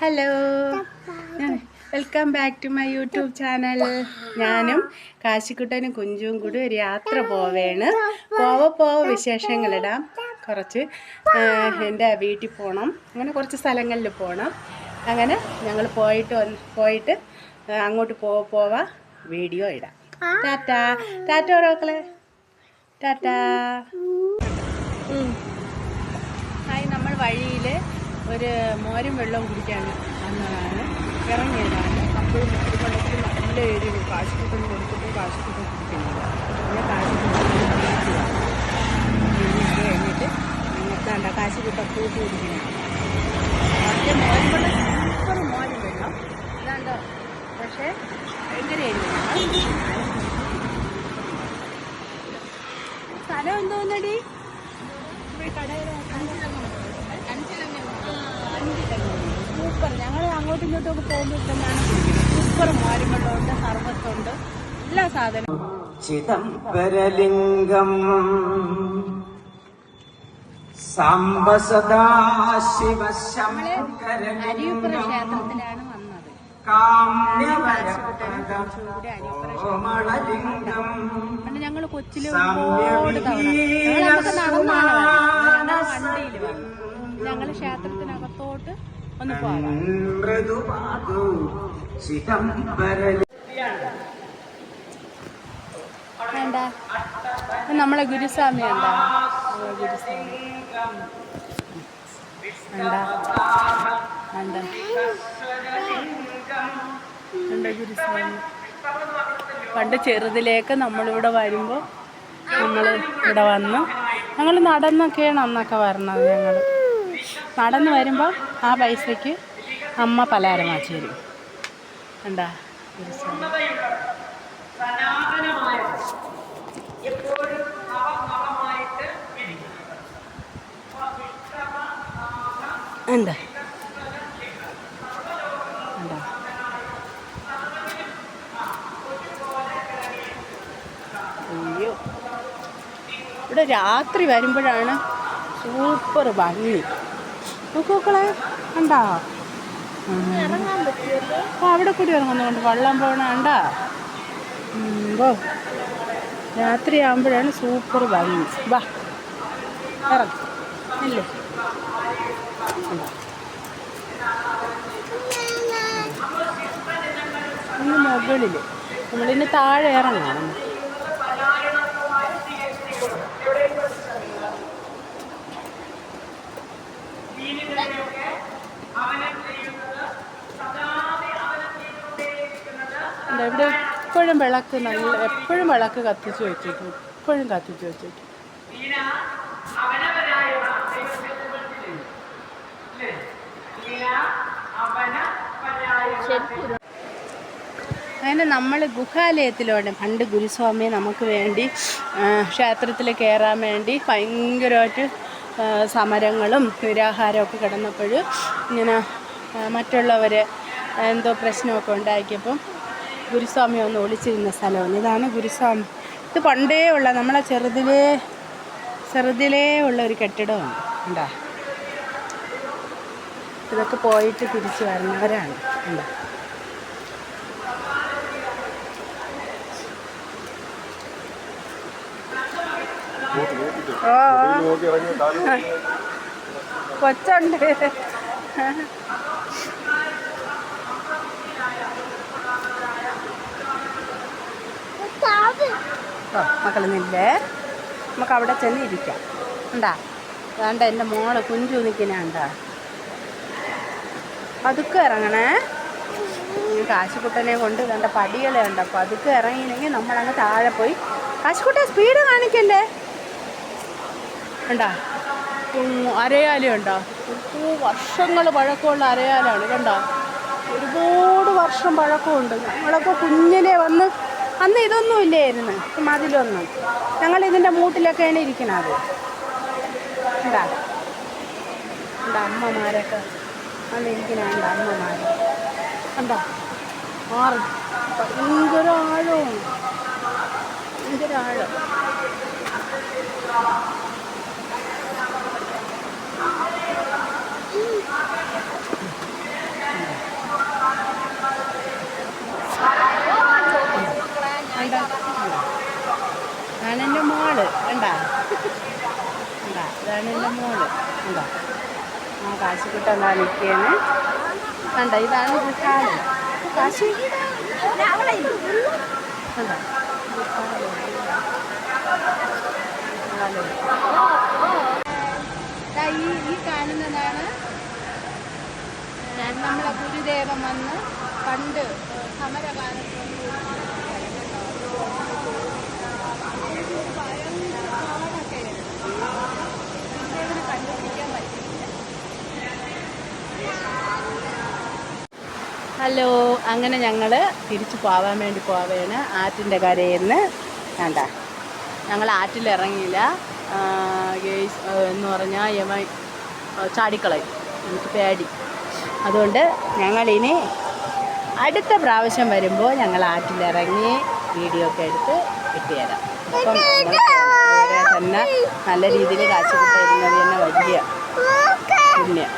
Hello welcome back to my YouTube channel ഞാനും കാശിക്കുട്ടനും കുഞ്ചും കൂടി ഒരു യാത്ര പോവേണ്. പോവ പോവ വിശേഷങ്ങളിടാം കുറച്ച് എന്റെ വീട്ടിൽ പോകണം അങ്ങനെ കുറച്ച് സ്ഥലങ്ങളിൽ പോകണം അങ്ങനെ ഞങ്ങൾ പോയിട്ട് പോയിട്ട് അങ്ങോട്ട് പോവ പോവ. വീഡിയോ ഇടാം. ടാറ്റ. ടാറ്റ ഓരോക്കളെ ടാറ്റ. ഹായ് നമ്മൾ വഴിയിൽ ഒരു മോരും വെള്ളവും കുടിക്കാൻ വന്നതാണ്. ഇറങ്ങിയതാണ്. അപ്പോഴും കുടിക്കൊണ്ടത്തിൽ നല്ല ഒരു കാശുക്കുട്ടന് കൊടുത്തിട്ട് കാശുക്കുട്ടൻ കുടിക്കുന്നത് പിന്നെ കാശുക്കുട്ടൻ കഴിഞ്ഞിട്ട് അങ്ങനത്താണ്ട കാശുകുട്ട കൂട്ടി കുടിക്കണം മറ്റേ മോരും വെള്ളം സൂപ്പർ മോരും വെള്ളം. ഇതാണ്ടോ പക്ഷേ എങ്ങനെയായിരുന്നു സ്ഥലം എന്തോന്നടി? സൂപ്പർ ഞങ്ങൾ അങ്ങോട്ടും ഇങ്ങോട്ടും ഒക്കെ പോകുമ്പോൾ തന്നെയാണ് സൂപ്പർ മോരുകളുണ്ട് സർവത്തുണ്ട് എല്ലാ സാധനവും. ചിദംബരലിംഗം. അരിയുപ്പുറ ക്ഷേത്രത്തിലാണ് വന്നത്. പണ്ട് ഞങ്ങൾ കൊച്ചിൽ ഒരുപാട് തവണ. ഞങ്ങളൊക്കെ നടന്നാണ് വണ്ടിയിൽ വന്നു. ഞങ്ങൾ ക്ഷേത്രത്തിനകത്തോട്ട് നമ്മളെ ഗുരുസ്വാമി പണ്ട് ചെറുതിലേക്ക് നമ്മളിവിടെ വരുമ്പോൾ നമ്മൾ ഇവിടെ വന്ന് ഞങ്ങൾ നടന്നൊക്കെയാണ് അന്നൊക്കെ വരണത് ഞങ്ങൾ നടന്ന് വരുമ്പോൾ ആ പൈസയ്ക്ക് അമ്മ പലഹാരം വാങ്ങിച്ചു തരും. കണ്ടാ? എന്താ ഇവിടെ രാത്രി വരുമ്പോഴാണ് സൂപ്പർ ഭംഗി. നോക്കൂക്കളെ കണ്ടാ? ആ അവിടെ കൂടി ഇറങ്ങുന്നുണ്ട് വള്ളം പോകണ ഉണ്ടോ ഉമ്പോ രാത്രി ആകുമ്പോഴാണ് സൂപ്പർ ഭംഗി. വാ. ഇറങ്ങി. ഇല്ലേ? ഇന്ന് മുകളിൽ നമ്മളിന്ന് താഴെ ഇവിടെ എപ്പോഴും വിളക്ക് നല്ല എപ്പോഴും വിളക്ക് കത്തിച്ച് വെച്ചിട്ടു എപ്പോഴും കത്തിച്ച് വെച്ചിട്ടു അങ്ങനെ നമ്മൾ ഗുഹാലയത്തിലൂടെ പണ്ട് ഗുരുസ്വാമിയെ നമുക്ക് വേണ്ടി ക്ഷേത്രത്തിൽ കയറാൻ വേണ്ടി ഭയങ്കരമായിട്ട് സമരങ്ങളും നിരാഹാരമൊക്കെ കിടന്നപ്പോൾ ഇങ്ങനെ മറ്റുള്ളവർ എന്തോ പ്രശ്നമൊക്കെ ഉണ്ടാക്കിയപ്പം ഗുരുസ്വാമി ഒന്ന് ഒളിച്ചിരുന്ന സ്ഥലമാണ്. ഇതാണ് ഗുരുസ്വാമി. ഇത് പണ്ടേ ഉള്ള നമ്മളെ ചെറുതിലേ ചെറുതിലേ ഉള്ള ഒരു കെട്ടിടമാണ്. ഉണ്ടാ ഇതൊക്കെ പോയിട്ട് തിരിച്ചു വരുന്നവരാണ്. ഉണ്ടോ കൊച്ചുണ്ട്. ഓ നില്ലേ? നമുക്ക് അവിടെ ചെന്ന് ഇരിക്കാം ഉണ്ടാ വേണ്ട എന്റെ മോൾ കുഞ്ചു നിൽക്കുന്നുണ്ടാ പതുക്കെ ഇറങ്ങണേ. കാശുക്കുട്ടനെ കൊണ്ട് വേണ്ട പടികളെ ഉണ്ട് അപ്പോൾ അതൊക്കെ ഇറങ്ങിയില്ലെങ്കിൽ നമ്മളങ്ങ് താഴെ പോയി. കാശുക്കുട്ടൻ സ്പീഡ് കാണിക്കല്ലേ? ഉണ്ടാ അരയാലുണ്ടോ വർഷങ്ങൾ പഴക്കമുള്ള അരയാലാണ് കണ്ടോ? ഒരുപാട് വർഷം പഴക്കമുണ്ട്. ഞങ്ങളൊക്കെ കുഞ്ഞിനെ വന്ന് അന്ന് ഇതൊന്നും ഇല്ലായിരുന്നു മതിലൊന്നും. ഞങ്ങൾ ഇതിന്റെ മൂട്ടിലൊക്കെയാണ് ഇരിക്കുന്നത് ഉണ്ടാ ഉണ്ട് അമ്മമാരൊക്കെ അന്ന് ഇരിക്കുന്നുണ്ട് അമ്മമാർ കണ്ടോ? ആറ്. ഭയങ്കര ആഴവും ഭയങ്കര ആഴം. കണ്ടോ? ആ കാശിക്കുട്ട എന്താ നിൽക്കുകയാണ് കണ്ട? ഇതാണ് ഗുഹാലം കാശി? ഈ കാണുന്നതാണ്. നമ്മളെ ഗുരുദേവൻ വന്ന് പണ്ട് സമരകാലത്ത് ഗുരുദേവനെ ഹലോ. അങ്ങനെ ഞങ്ങൾ തിരിച്ചു പോവാൻ വേണ്ടി പോവുകയാണ് ആറ്റിന്റെ കരയിൽ നിന്ന് വേണ്ട ഞങ്ങൾ ആറ്റിലിറങ്ങിയില്ല ഗേസ് എന്ന് പറഞ്ഞാൽ യമ ചാടിക്കളയും എനിക്ക് പേടി. അതുകൊണ്ട് ഞങ്ങളിനി അടുത്ത പ്രാവശ്യം വരുമ്പോൾ ഞങ്ങൾ ആറ്റിലിറങ്ങി വീഡിയോ ഒക്കെ എടുത്ത് കിട്ടിത്തരാം അപ്പം തന്നെ നല്ല രീതിയിൽ കാശ് കിട്ടുന്നത് തന്നെ വലിയ പുണ്യം.